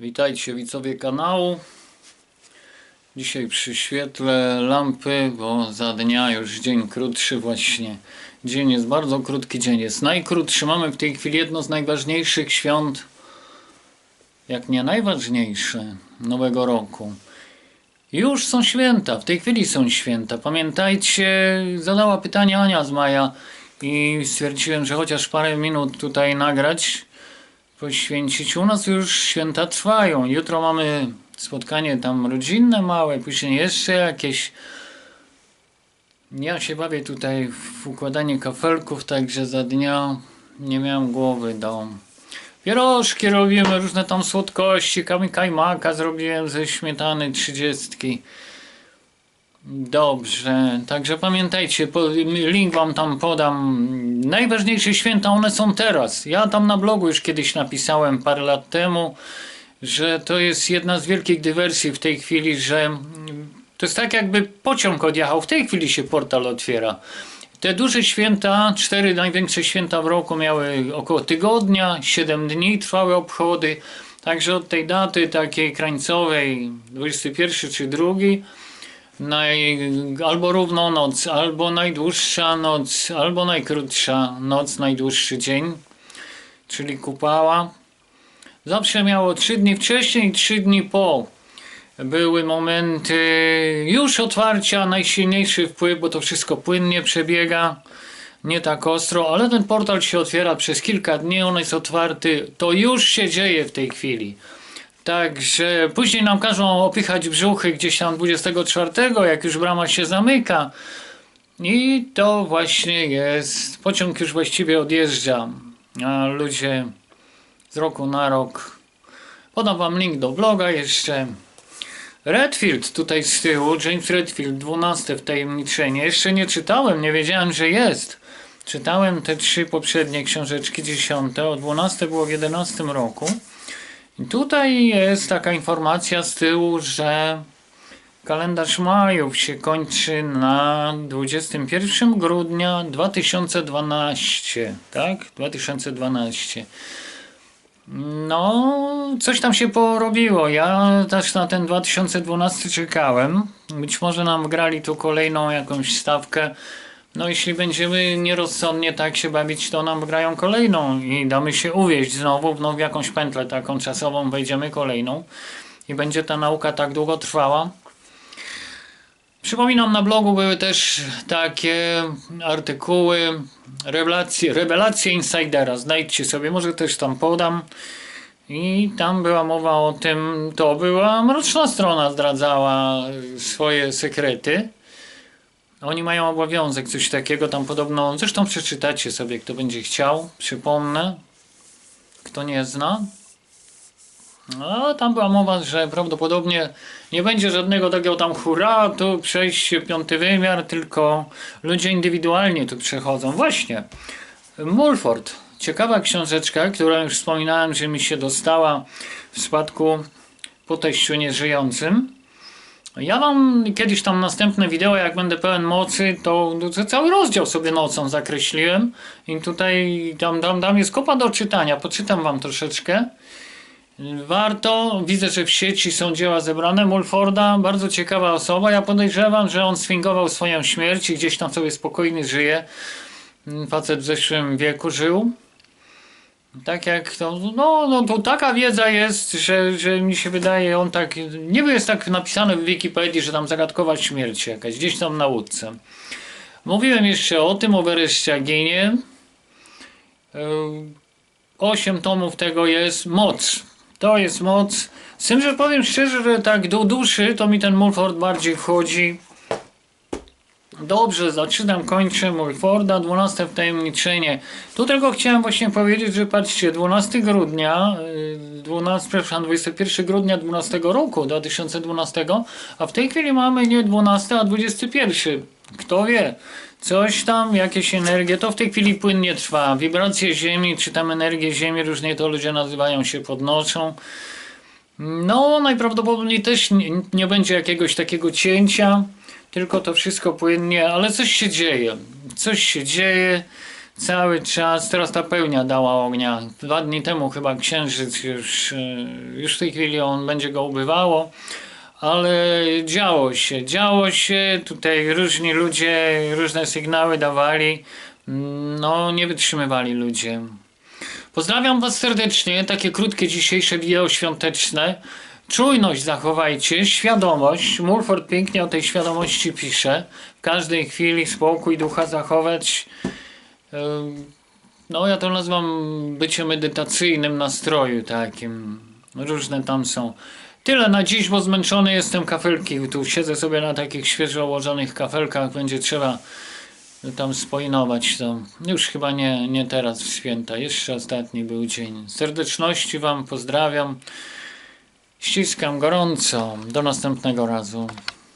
Witajcie widzowie kanału. Dzisiaj przy świetle lampy, bo za dnia już dzień krótszy właśnie. Dzień jest bardzo krótki, dzień jest najkrótszy. Mamy w tej chwili jedno z najważniejszych świąt, jak nie najważniejsze, nowego roku. Już są święta, w tej chwili są święta. Pamiętajcie, zadała pytanie Ania z Maja i stwierdziłem, że chociaż parę minut tutaj nagrać, poświęcić. U nas już święta trwają. Jutro mamy spotkanie tam rodzinne małe, później jeszcze jakieś. Ja się bawię tutaj w układanie kafelków, także za dnia nie miałem głowy do. Pierożki robimy, różne tam słodkości, kajmaka zrobiłem ze śmietany trzydziestki. Dobrze, także pamiętajcie, link wam tam podam. Najważniejsze święta one są teraz. Ja tam na blogu już kiedyś napisałem parę lat temu, że to jest jedna z wielkich dywersji w tej chwili, że to jest tak jakby pociąg odjechał. W tej chwili się portal otwiera. Te duże święta, cztery największe święta w roku miały około tygodnia, 7 dni trwały obchody. Także od tej daty takiej krańcowej, 21 czy 2, naj, albo równonoc, albo najdłuższa noc, albo najkrótsza noc, najdłuższy dzień, czyli kupała. Zawsze miało 3 dni wcześniej i 3 dni po. Były momenty już otwarcia, najsilniejszy wpływ, bo to wszystko płynnie przebiega, nie tak ostro, ale ten portal się otwiera przez kilka dni, on jest otwarty, to już się dzieje w tej chwili. Także później nam każą opychać brzuchy gdzieś tam 24, jak już brama się zamyka. I to właśnie jest. Pociąg już właściwie odjeżdża. A ludzie z roku na rok. Podam wam link do bloga jeszcze. Redfield tutaj z tyłu, James Redfield, 12 wtajemniczenie. Jeszcze nie czytałem, nie wiedziałem, że jest. Czytałem te trzy poprzednie książeczki, dziesiąte, o 12 było w 11 roku. Tutaj jest taka informacja z tyłu, że kalendarz Majów się kończy na 21 grudnia 2012, tak? 2012. No, coś tam się porobiło. Ja też na ten 2012 czekałem. Być może nam grali tu kolejną jakąś stawkę. No, jeśli będziemy nierozsądnie tak się bawić, to nam grają kolejną i damy się uwieść znowu no, w jakąś pętlę taką czasową, wejdziemy kolejną i będzie ta nauka tak długo trwała. Przypominam, na blogu były też takie artykuły, rewelacje, rewelacje insidera. Znajdźcie sobie, może też tam podam. I tam była mowa o tym, to była mroczna strona, zdradzała swoje sekrety. Oni mają obowiązek, coś takiego tam podobno. Zresztą przeczytacie sobie, kto będzie chciał. Przypomnę, kto nie zna. No, tam była mowa, że prawdopodobnie nie będzie żadnego takiego tam hurra, tu przejść piąty wymiar, tylko ludzie indywidualnie tu przechodzą. Właśnie. Mulford. Ciekawa książeczka, która już wspominałem, że mi się dostała w spadku po teściu nieżyjącym. Ja mam kiedyś tam następne wideo, jak będę pełen mocy, to, to cały rozdział sobie nocą zakreśliłem i tutaj tam, tam, tam jest kopa do czytania, poczytam wam troszeczkę. Warto, widzę, że w sieci są dzieła zebrane Mulforda, bardzo ciekawa osoba, ja podejrzewam, że on sfingował swoją śmierć i gdzieś tam sobie spokojnie żyje. Facet w zeszłym wieku żył. Tak jak to, no, no to taka wiedza jest, że, że mi się wydaje, on tak, niby jest tak napisane w Wikipedii, że tam zagadkowa śmierć jakaś, gdzieś tam na łódce. Mówiłem jeszcze o tym, o Wereszciaginie. Yy, Osiem tomów tego jest, moc. To jest moc. Z tym, że powiem szczerze, że tak do duszy to mi ten Mulford bardziej wchodzi. Dobrze, zaczynam, kończę Mulforda, 12 wtajemniczenie. Tu tylko chciałem właśnie powiedzieć, że patrzcie, 12 grudnia, yy, 12, przepraszam, 21 grudnia 12 roku, 2012, a w tej chwili mamy nie 12, a 21. Kto wie, coś tam, jakieś energie, to w tej chwili płynnie trwa. Wibracje Ziemi, czy tam energię Ziemi, różnie to ludzie nazywają, się podnoszą. No, najprawdopodobniej też nie, nie będzie jakiegoś takiego cięcia, tylko to wszystko płynnie, ale coś się dzieje. Coś się dzieje. cały czas, teraz ta pełnia dała ognia. Dwa dni temu chyba księżyc już, e, już w tej chwili on będzie go ubywało. Ale działo się, działo się, tutaj różni ludzie różne sygnały dawali, no nie wytrzymywali ludzie. Pozdrawiam Was serdecznie, takie krótkie dzisiejsze wideo świąteczne. Czujność zachowajcie, świadomość. Mulford pięknie o tej świadomości pisze. W każdej chwili spokój ducha zachować. No ja to nazywam bycie medytacyjnym nastroju takim. Różne tam są. Tyle na dziś, bo zmęczony jestem kafelki. Tu siedzę sobie na takich świeżo ułożonych kafelkach. Będzie trzeba tam spoinować to. Już chyba nie, nie teraz w święta. Jeszcze ostatni był dzień. Serdeczności Wam pozdrawiam. Ściskam gorąco. Do następnego razu.